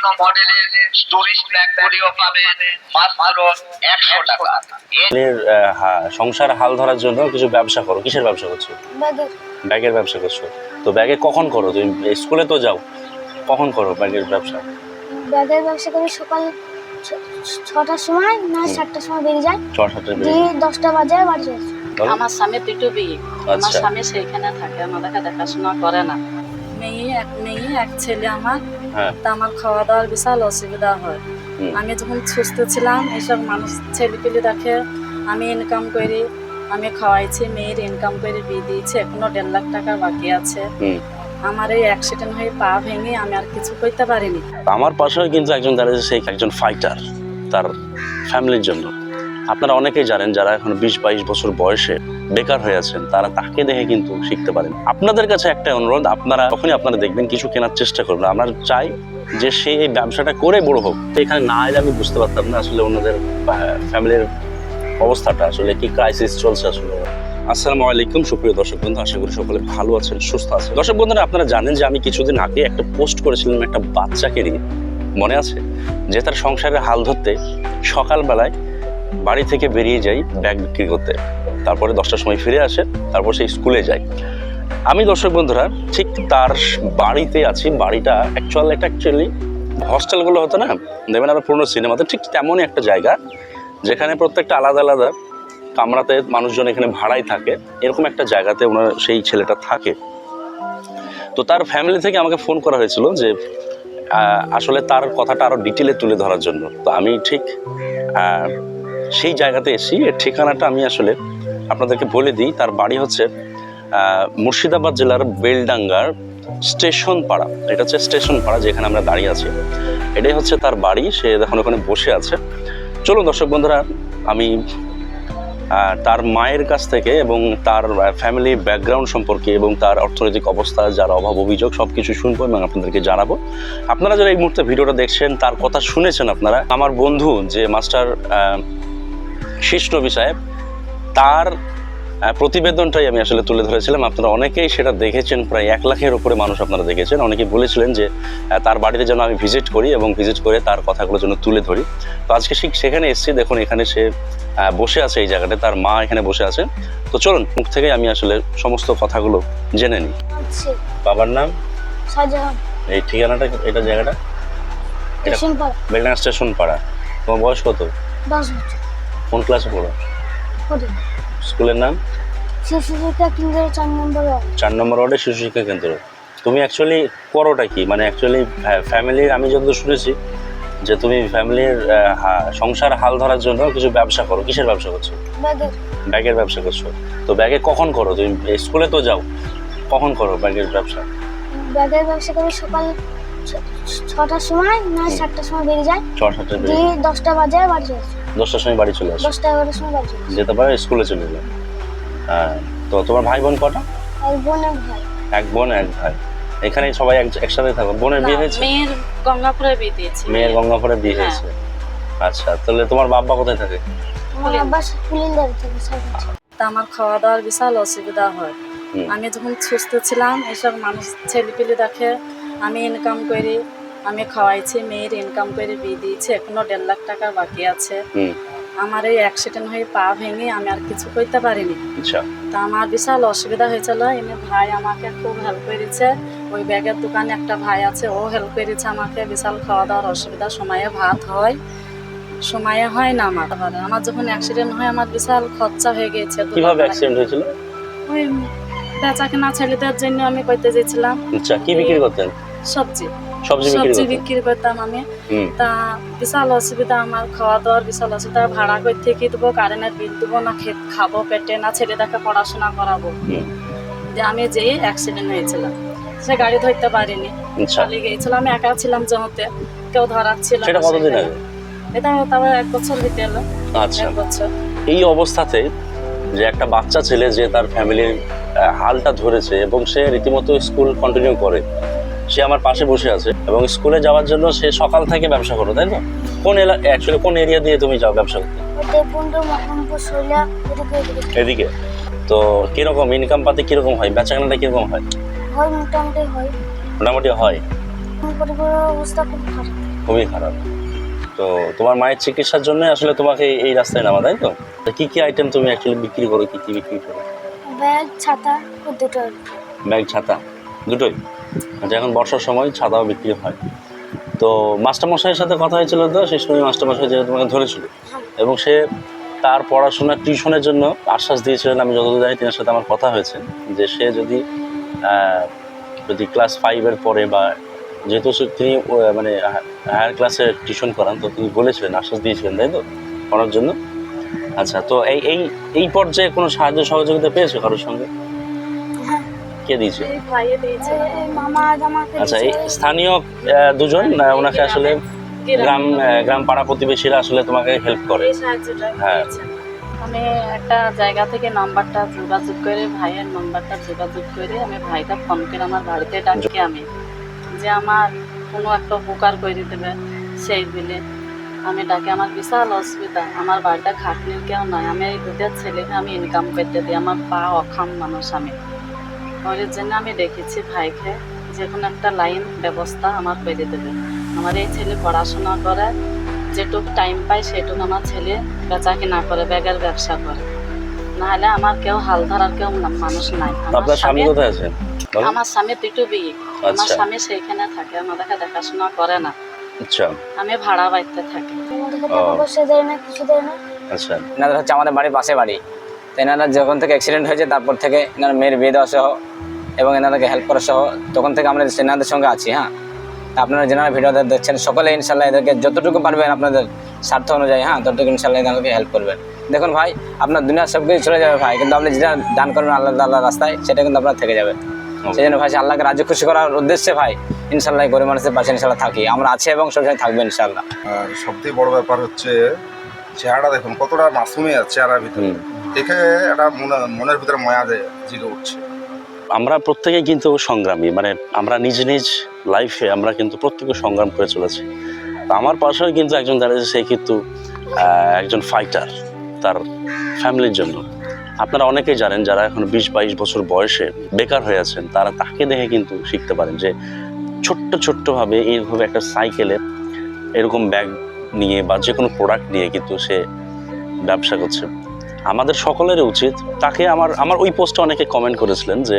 বিভিন্ন মডেলের টুরিস্ট ব্যাগগুলিও পাবেন মাত্র একশো টাকা। সংসার হাল ধরার জন্য কিছু ব্যবসা করো। কিসের ব্যবসা করছ? ব্যাগের। ব্যাগের ব্যবসা করছ। তো ব্যাগে কখন করো? তুমি স্কুলে তো যাও। কখন করো ব্যাগের ব্যবসা? ব্যাগের ব্যবসা করি সকাল ছটার সময় না সাতটার সময় বেরিয়ে যায় ছ সাতটা দিয়ে দশটা বাজে বাড়ি আমার স্বামী দুটো বিয়ে আমার আচ্ছা। স্বামী সেইখানে থাকে আমাদেরকে দেখাশোনা করে না। মেয়ে এক মেয়ে এক ছেলে আমার। তা আমার খাওয়া দাওয়ার বিশাল অসুবিধা হয়। আমি যখন সুস্থ ছিলাম এসব মানুষ ছেলে পেলে দেখে আমি ইনকাম করি আমি খাওয়াইছি মেয়ের ইনকাম করে বিয়ে দিয়েছি এখনও দেড় লাখ টাকা বাকি আছে। আমার এই অ্যাক্সিডেন্ট হয়ে পা ভেঙে আমি আর কিছু করতে পারিনি। আমার পাশেও কিন্তু একজন দাঁড়িয়েছে সেই একজন ফাইটার তার ফ্যামিলির জন্য। আপনারা অনেকেই জানেন যারা এখন বিশ বাইশ বছর বয়সে বেকার হয়ে আছেন, তারা তাকে দেখে কিন্তু শিখতে পারেন। আপনাদের কাছে একটা অনুরোধ, আপনারা যখনই আপনারা দেখবেন কিছু কেনার চেষ্টা করবেন, আমরা চাই যে সে এই ব্যবসাটা করে বড় হোক। এখানে না এলে আমি বুঝতে পারতাম না আসলে ওনাদের ফ্যামিলির অবস্থাটা, আসলে কি ক্রাইসিস চলছে আসলে। আসসালামু আলাইকুম, সুপ্রিয় দর্শক বন্ধু, আশা করি সকলে ভালো আছেন, সুস্থ আছেন। দর্শক বন্ধুরা, আপনারা জানেন যে আমি কিছুদিন আগে একটা পোস্ট করেছিলাম একটা বাচ্চাকে নিয়ে, মনে আছে? যে তার সংসারের হাল ধরতে সকালবেলায় বাড়ি থেকে বেরিয়ে যাই ব্যাগ বিক্রি করতে। তারপরে দশটার সময় ফিরে আসে, তারপর সেই স্কুলে যায়। আমি দর্শক বন্ধুরা, ঠিক তার বাড়িতে আছি, বাড়িটা অ্যাকচুয়াল এটা অ্যাকচুয়ালি হস্টেলগুলো হতো না, দেখবেন আমরা পুরোনো সিনেমাতে ঠিক তেমনই একটা জায়গা, যেখানে প্রত্যেকটা আলাদা আলাদা কামরাতে মানুষজন এখানে ভাড়াই থাকে, এরকম একটা জায়গাতে ওনার সেই ছেলেটা থাকে। তো তার ফ্যামিলি থেকে আমাকে ফোন করা হয়েছিল যে আসলে তার কথাটা আরও ডিটেলে তুলে ধরার জন্য। তো আমি ঠিক সেই জায়গাতে এসি এর ঠিকানাটা আমি আসলে আপনাদেরকে বলে দিই, তার বাড়ি হচ্ছে মুর্শিদাবাদ জেলার বেলডাঙ্গার স্টেশন পাড়া এটা হচ্ছে স্টেশন পাড়া যেখানে আমরা দাঁড়িয়ে আছি। এটাই হচ্ছে তার বাড়ি, সে এখন ওখানে বসে আছে। চলুন দর্শক বন্ধুরা, আমি তার মায়ের কাছ থেকে এবং তার ফ্যামিলি ব্যাকগ্রাউন্ড সম্পর্কে এবং তার অর্থনৈতিক অবস্থা, যার অভাব, অভিযোগ সব কিছু শুনব এবং আপনাদেরকে জানাব। আপনারা যারা এই মুহূর্তে ভিডিওটা দেখছেন, তার কথা শুনেছেন আপনারা। আমার বন্ধু যে মাস্টার শীষ নবী সাহেব তার প্রতিবেদনটাই আমি আসলে তুলে ধরেছিলাম। আপনারা অনেকেই সেটা দেখেছেন প্রায় এক লাখের উপরে মানুষ আপনারা দেখেছেন। অনেকেই বলেছিলেন যে তার বাড়িতে যেন আমি ভিজিট করি এবং ভিজিট করে তার কথাগুলো যেন তুলে ধরি। তো আজকে ঠিক সেখানে এসেছি। দেখুন এখানে সে বসে আছে এই জায়গাটায়। তার মা এখানে বসে আছে। তো চলুন মুখ থেকে আমি আসলে সমস্ত কথাগুলো জেনে নিই। বাবার নাম? এই ঠিকানাটা এটা জায়গাটা? এটা স্টেশন পাড়া বেলডাঙ্গা স্টেশন পাড়া তোমার বয়স কত? কোন ক্লাসে পড়ো? স্কুলের নাম? শিশু শিক্ষা কেন্দ্রের চার নম্বর। চার নম্বর ওয়ার্ডে শিশু শিক্ষা কেন্দ্র। তুমি অ্যাকচুয়ালি করোটা কি? মানে অ্যাকচুয়ালি ফ্যামিলির আমি যতদূর শুনেছি যে তুমি ফ্যামিলির সংসার হাল ধরার জন্য কিছু ব্যবসা করো। কিসের ব্যবসা করছ? ব্যাগের। ব্যবসা করছ। তো ব্যাগে কখন করো? তুমি স্কুলে তো যাও কখন করো ব্যাগের ব্যবসা? ব্যাগের ব্যবসা করি সকাল ছটার সময় না সাতটার সময় বেরিয়ে যায়। ছ সাতটা দিয়ে দশটা বাজে বাড়ি আসি। দশটার সময় বাড়ি চলে আসো। দশটা এগারোটার সময় বাড়ি চলে আসি। যেতে পারো স্কুলে চলে যাও। হ্যাঁ তো তোমার ভাই বোন কটা? এক বোন এক ভাই। এক বোন এক ভাই। এখানে সবাই এক- একসাথে থাকো। বোনের বিয়ে হয়েছে? মেয়ের গঙ্গাপুরে বিয়ে দিয়েছি। মেয়ের গঙ্গাপুরে বিয়ে হ্যাঁ। হয়েছে। আচ্ছা তাহলে তোমার বাবা কোথায় থাকে? তা আমার খাওয়া দাওয়ার বিশাল অসুবিধা হয়। আমি যখন সুস্থ ছিলাম এসব মানুষ ছেলে পেলে দেখে আমি ইনকাম করি। আমি খাওয়াইছি মেয়ের ইনকাম করে বিয়ে দিয়েছি এখনও দেড় লাখ টাকা বাকি আছে। আমার এই অ্যাক্সিডেন্ট হয়ে পা ভেঙে আমি আর কিছু করতে পারিনি। আচ্ছা। তা আমার বিশাল অসুবিধা হয়েছিল এমনি ভাই আমাকে খুব হেল্প করেছে। ওই ব্যাগের দোকানে একটা ভাই আছে ও হেল্প করেছে আমাকে বিশাল খাওয়া দাওয়ার অসুবিধা সময়ে ভাত হয়। সময়ে হয় না আমার। আমার যখন অ্যাক্সিডেন্ট হয় আমার বিশাল খরচা হয়ে গেছে কীভাবে অ্যাক্সিডেন্ট হয়েছিল? ওই বেচা কেনা ছেলেদের জন্য আমি করতে যেছিলাম আচ্ছা কি বিক্রি করতেন? সবজি। সবজি বিক্রি করতাম আমি। তা বিশাল অসুবিধা আমার খাওয়া দাওয়ার বিশাল অসুবিধা। ভাড়া করতে কি দেবো? কারেন্টের বিল দেবো না? খেত খাব পেটে না? ছেলেটাকে পড়াশোনা করাবো। যে আমি যেই অ্যাক্সিডেন্ট হয়েছিল সে গাড়ি ধরতে পারিনি। আচ্ছা। চালিয়ে গিয়েছিল আমি একা ছিলাম জমতে। কেউ ধরার ছিল সেটা কতদিন আগে? এটা তারপর এক বছর হইতে এলো। আচ্ছা। বছর। এই অবস্থাতে যে একটা বাচ্চা ছেলে যে তার ফ্যামিলির হালটা ধরেছে এবং সে রীতিমতো স্কুল কন্টিনিউ করে সে আমার পাশে বসে আছে এবং স্কুলে যাওয়ার জন্য সে সকাল থেকে ব্যবসা করো তাই না? কোন এলাকা অ্যাকচুয়ালি কোন এরিয়া দিয়ে তুমি যাও ব্যবসা করতে? এদিকে তো কীরকম ইনকাম পাতে কীরকম হয়? বেচা কেনাটা কীরকম হয়? মোটামুটি হয়। মোটামুটি হয়? খুবই খারাপ। তো তোমার মায়ের চিকিৎসার জন্য আসলে তোমাকে এই- রাস্তায় নামা তাই তো? কি কি আইটেম তুমি অ্যাকচুয়ালি বিক্রি করো কি কি বিক্রি করো? ব্যাগ ছাতা ও দুটো আর ব্যাগ ছাতা দুটোই? আচ্ছা এখন বর্ষার সময় ছাতাও বিক্রি হয়। তো মাস্টারমশাইয়ের সাথে কথা হয়েছিল তো, সেই সময় মাস্টারমশাই যে তোমাকে ধরেছিল। এবং সে তার পড়াশোনা, টিউশনের জন্য আশ্বাস দিয়েছিলেন, আমি যতদূর জানি তিনার সাথে আমার কথা হয়েছে, যে সে যদি যদি ক্লাস ফাইভের পরে বা যেহেতু তিনি মানে হায়ার ক্লাসে টিউশন করান, তো তিনি বলেছিলেন, আশ্বাস দিয়েছিলেন, তাই তো? পড়ার জন্য। আচ্ছা তো এই এই এই পর্যায়ে কোনো সাহায্য সহযোগিতা পেয়েছ কারোর সঙ্গে? কে দিয়েছে। আচ্ছা এই স্থানীয় দুজন না ওনাকে আসলে গ্রাম গ্রাম পাড়া প্রতিবেশীরা আসলে তোমাকে হেল্প করে? এই হ্যাঁ। আমি একটা জায়গা থেকে নাম্বারটা যোগাযোগ করে ভাইয়ের নাম্বারটা যোগাযোগ করে আমি ভাইটা ফোন করে আমার বাড়িতে ডাকি আমি। যে আমার কোনো একটা উপকার করে দেবে সেই দিলে আমি ডাকি। আমার বিশাল অসুবিধা আমার বাড়িটা খাটনির কেউ নয় আমি এই দুধের ছেলেকে আমি ইনকাম করতে দিই। আমার পা অখাম মানুষ আমি। ওই জন্য আমি দেখেছি ভাইকে যে কোনো একটা লাইন ব্যবস্থা আমার করে দেবে। আমার এই ছেলে পড়াশোনা করে যেটুকু টাইম পায় সেটুকু আমার ছেলে বেচা কিনা করে ব্যাগের ব্যবসা করে। নাহলে আমার কেউ হাল ধরার কেউ মানুষ নাই। তো আমার আপনার স্বামী কোথায় আছে? আমার স্বামী দুটো বিয়ে আমার আচ্ছা। স্বামী সেইখানে থাকে আমাদেরকে দেখাশোনা করে না। আচ্ছা। আমি ভাড়া বাড়িতে থাকি। টাকা পয়সা দেয় না কিছু দেয় না। আচ্ছা। হচ্ছে আমাদের বাড়ির পাশে বাড়ি। এনারা যখন থেকে অ্যাক্সিডেন্ট হয়েছে তারপর থেকে এনার মেয়ের বিয়ে দেওয়া সহ এবং এনাদেরকে হেল্প করা সহ তখন থেকে আমরা এনাদের সঙ্গে আছি হ্যাঁ। তা আপনারা যেনারা ভিডিও দেখছেন সকলে ইনশাল্লাহ এদেরকে যতটুকু পারবেন আপনাদের স্বার্থ অনুযায়ী হ্যাঁ ততটুকু ইনশাল্লাহ এনাদেরকে হেল্প করবেন। দেখুন ভাই আপনার দুনিয়ার সব কিছু চলে যাবে ভাই কিন্তু আপনি যেটা দান করবেন আল্লাহ আল্লাহ রাস্তায় সেটা কিন্তু আপনার থেকে যাবে। সেই জন্য ভাই আল্লাহকে রাজ্য খুশি করার উদ্দেশ্যে ভাই ইনশাল্লাহ গরিব মানুষের পাশে ইনশাল্লাহ থাকি। আমরা আছি এবং সবসময় থাকব ইনশাল্লাহ আর সবথেকে বড় ব্যাপার হচ্ছে চেহারাটা দেখুন কতটা মাসুমে আছে চেহারার ভিতরে। দেখে একটা মনে- মনের ভিতরে ময়া জেগে উঠছে। আমরা প্রত্যেকেই কিন্তু সংগ্রামী মানে আমরা নিজ নিজ লাইফে আমরা কিন্তু প্রত্যেকে সংগ্রাম করে চলেছি। আমার পাশেও কিন্তু একজন দাঁড়িয়েছে, সে কিন্তু একজন ফাইটার তার ফ্যামিলির জন্য। আপনারা অনেকেই জানেন যারা এখন বিশ বাইশ বছর বয়সে বেকার হয়ে আছেন, তারা তাকে দেখে কিন্তু শিখতে পারেন যে ছোট্ট ছোট্টভাবে এইভাবে একটা সাইকেলে এরকম ব্যাগ নিয়ে বা যে কোনো প্রোডাক্ট নিয়ে কিন্তু সে ব্যবসা করছে। আমাদের সকলেরই উচিত তাকে আমার আমার ওই পোস্টে অনেকে কমেন্ট করেছিলেন যে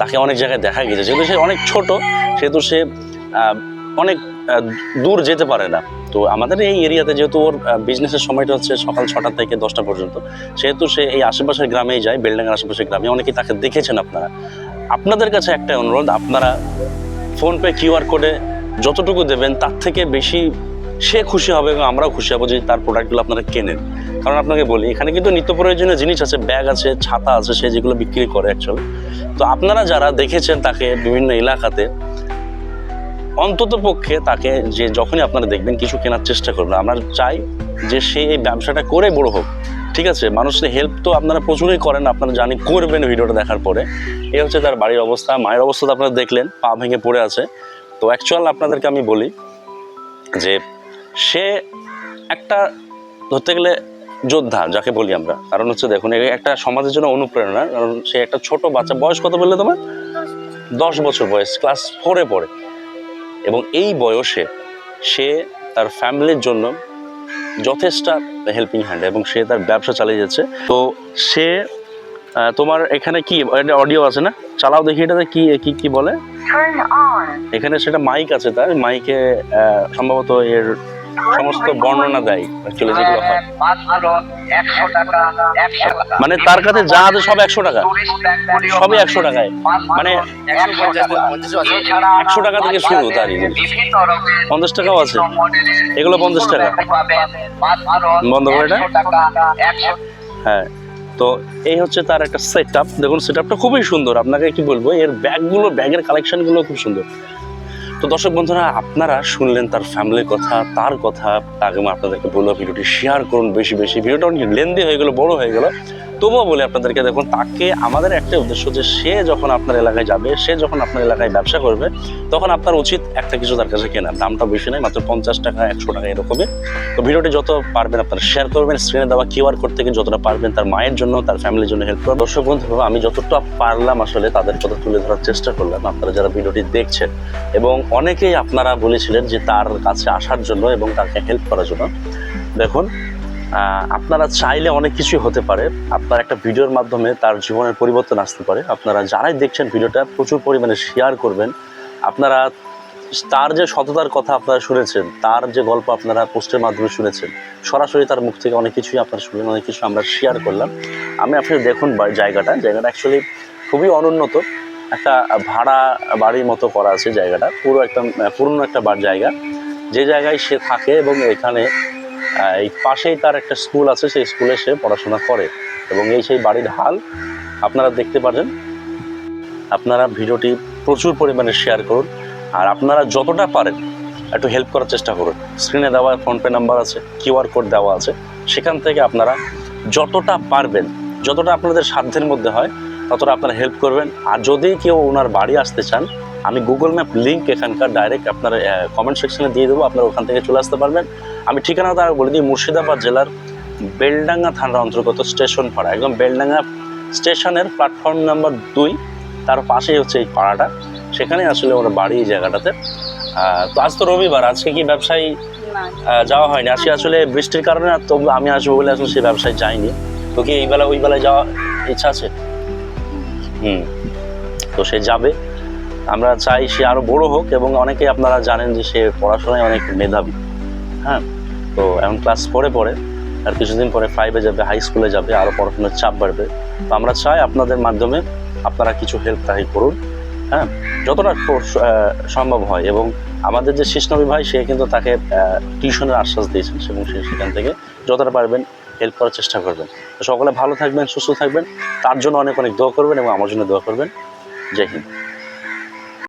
তাকে অনেক জায়গায় দেখা গেছে যেহেতু সে অনেক ছোট, সেহেতু সে অনেক দূর যেতে পারে না। তো আমাদের এই এরিয়াতে যেহেতু ওর বিজনেসের সময়টা হচ্ছে সকাল ছটা থেকে দশটা পর্যন্ত, সেহেতু সে এই আশেপাশের গ্রামেই যায়, বেলডাঙ্গার আশেপাশের গ্রামে। অনেকেই তাকে দেখেছেন আপনারা। আপনাদের কাছে একটা অনুরোধ, আপনারা ফোনপে কিউআর কোডে যতটুকু দেবেন, তার থেকে বেশি সে খুশি হবে এবং আমরাও খুশি হব যে তার প্রোডাক্টগুলো আপনারা কেনেন। কারণ আপনাকে বলি, এখানে কিন্তু নিত্য প্রয়োজনীয় জিনিস আছে, ব্যাগ আছে, ছাতা আছে, সে যেগুলো বিক্রি করে অ্যাকচুয়ালি তো আপনারা যারা দেখেছেন তাকে বিভিন্ন এলাকাতে, অন্তত পক্ষে তাকে যে যখনই আপনারা দেখবেন কিছু কেনার চেষ্টা করবেন। আমরা চাই যে সে এই ব্যবসাটা করে বড় হোক, ঠিক আছে? মানুষের হেল্প তো আপনারা প্রচুরই করেন, আপনারা জানি করবেন ভিডিওটা দেখার পরে। এ হচ্ছে তার বাড়ির অবস্থা, মায়ের অবস্থা তো আপনারা দেখলেন, পা ভেঙে পড়ে আছে। তো অ্যাকচুয়াল আপনাদেরকে আমি বলি যে সে একটা, ধরতে গেলে যোদ্ধা যাকে বলি আমরা। কারণ হচ্ছে দেখুন একটা সমাজের জন্য অনুপ্রেরণা। কারণ সে একটা ছোট বাচ্চা বয়স কত বললে তোমার? দশ বছর বয়স ক্লাস ফোরে পড়ে। এবং এই বয়সে সে তার ফ্যামিলির জন্য যথেষ্ট হেল্পিং হ্যান্ড এবং সে তার ব্যবসা চালিয়ে যাচ্ছে। তো সে তোমার এখানে কি অডিও আছে না? চালাও দেখি এটাতে কি কি কি বলে? এখানে সেটা মাইক আছে তার। মাইকে সম্ভবত এর সমস্ত বর্ণনা দেয় অ্যাকচুয়ালি যেগুলো হয়। একশো টাকা মানে তার কাছে যা আছে সব একশো টাকা। সবই একশো টাকায়। মানে একশো টাকা। থেকে শুরু তার। পঞ্চাশ টাকাও আছে। এগুলো পঞ্চাশ টাকা। বন্ধ করে এটা? 100 টাকা একশো হ্যাঁ তো এই হচ্ছে তার একটা সেট আপ দেখুন সেট আপটা খুবই সুন্দর। আপনাকে কি বলব এর ব্যাগগুলো ব্যাগের কালেকশনগুলো খুব সুন্দর। তো দর্শক বন্ধুরা, আপনারা শুনলেন তার ফ্যামিলির কথা, তার কথা। তাকে আপনাদেরকে বলল ভিডিওটি শেয়ার করুন বেশি বেশি। ভিডিওটা অনেক লেন্দি হয়ে গেলো, বড় হয়ে গেলো। তবুও বলি আপনাদেরকে, দেখুন, তাকে আমাদের একটা উদ্দেশ্য যে সে যখন আপনার এলাকায় যাবে, সে যখন আপনার এলাকায় ব্যবসা করবে, তখন আপনার উচিত একটা কিছু তার কাছে কেনার। দামটা বেশি নয়, মাত্র পঞ্চাশ টাকা, একশো টাকা, এরকমই। তো ভিডিওটি যত পারবেন আপনারা শেয়ার করবেন স্ক্রিনে দেওয়া কিউআর কোড থেকে যতটা পারবেন তার মায়ের জন্য, তার ফ্যামিলির জন্য হেল্প করবেন। দর্শক বন্ধু, আমি যতটা পারলাম আসলে তাদের কথা তুলে ধরার চেষ্টা করলাম, আপনারা যারা ভিডিওটি দেখছেন। এবং অনেকেই আপনারা বলেছিলেন যে তার কাছে আসার জন্য এবং তাকে হেল্প করার জন্য। দেখুন আপনারা চাইলে অনেক কিছুই হতে পারে। আপনার একটা ভিডিওর মাধ্যমে তার জীবনের পরিবর্তন আসতে পারে। আপনারা যারাই দেখছেন ভিডিওটা, প্রচুর পরিমাণে শেয়ার করবেন। আপনারা তার যে সততার কথা আপনারা শুনেছেন, তার যে গল্প আপনারা পোস্টের মাধ্যমে শুনেছেন, সরাসরি তার মুখ থেকে অনেক কিছুই আপনারা শুনলেন, অনেক কিছু আমরা শেয়ার করলাম। আমি আপনি দেখুন জায়গাটা জায়গাটা অ্যাকচুয়ালি খুবই অনুন্নত। একটা ভাড়া বাড়ির মতো করা আছে জায়গাটা, পুরো একটা, পুরনো একটা জায়গা। যে জায়গায় সে থাকে এবং এখানে এই পাশেই তার একটা স্কুল আছে, সেই স্কুলে সে পড়াশোনা করে। এবং এই সেই বাড়ির হাল আপনারা দেখতে পারেন। আপনারা ভিডিওটি প্রচুর পরিমাণে শেয়ার করুন। আর আপনারা যতটা পারেন একটু হেল্প করার চেষ্টা করুন। স্ক্রিনে দেওয়া ফোনপে নাম্বার আছে কিউআর কোড দেওয়া আছে। সেখান থেকে আপনারা যতটা পারবেন, যতটা আপনাদের সাধ্যের মধ্যে হয়, ততটা আপনারা হেল্প করবেন। আর যদি কেউ ওনার বাড়ি আসতে চান, আমি গুগল ম্যাপ লিঙ্ক এখানকার ডাইরেক্ট আপনার কমেন্ট সেকশনে দিয়ে দেবো। আপনারা ওখান থেকে চলে আসতে পারবেন। আমি ঠিকানাটা বলে দিই মুর্শিদাবাদ জেলার বেলডাঙ্গা থানার অন্তর্গত স্টেশন পাড়া। একদম বেলডাঙ্গা স্টেশনের প্ল্যাটফর্ম নাম্বার দুই তার পাশেই হচ্ছে এই পাড়াটা। সেখানে আসলে ওরা বাড়ি এই জায়গাটাতে। তো আজ তো রবিবার আজকে কি ব্যবসায়ী যাওয়া হয়নি? আজকে আসলে বৃষ্টির কারণে আর তবু আমি আসব বলে আসলে সেই ব্যবসায় যাইনি তো কি এই বেলা ওই বেলায় যাওয়া ইচ্ছা আছে? হুম। তো সে যাবে। আমরা চাই সে আরও বড় হোক এবং অনেকেই আপনারা জানেন যে সে পড়াশোনায় অনেক মেধাবী। হ্যাঁ। তো এখন ক্লাস পরে পরে আর কিছুদিন পরে ফাইভে যাবে হাই স্কুলে যাবে আরও পড়াশোনার চাপ বাড়বে। তো আমরা চাই আপনাদের মাধ্যমে আপনারা কিছু হেল্প তাই করুন হ্যাঁ। যতটা সম্ভব হয় এবং আমাদের যে শিষ্ণবী ভাই, সে কিন্তু তাকে টিউশনের আশ্বাস দিয়েছেন এবং সে সেখান থেকে যতটা পারবেন হেল্প করার চেষ্টা করবেন। সকলে ভালো থাকবেন, সুস্থ থাকবেন। তার জন্য অনেক অনেক দোয়া করবেন এবং আমার জন্য দোয়া করবেন। জয় হিন্দ।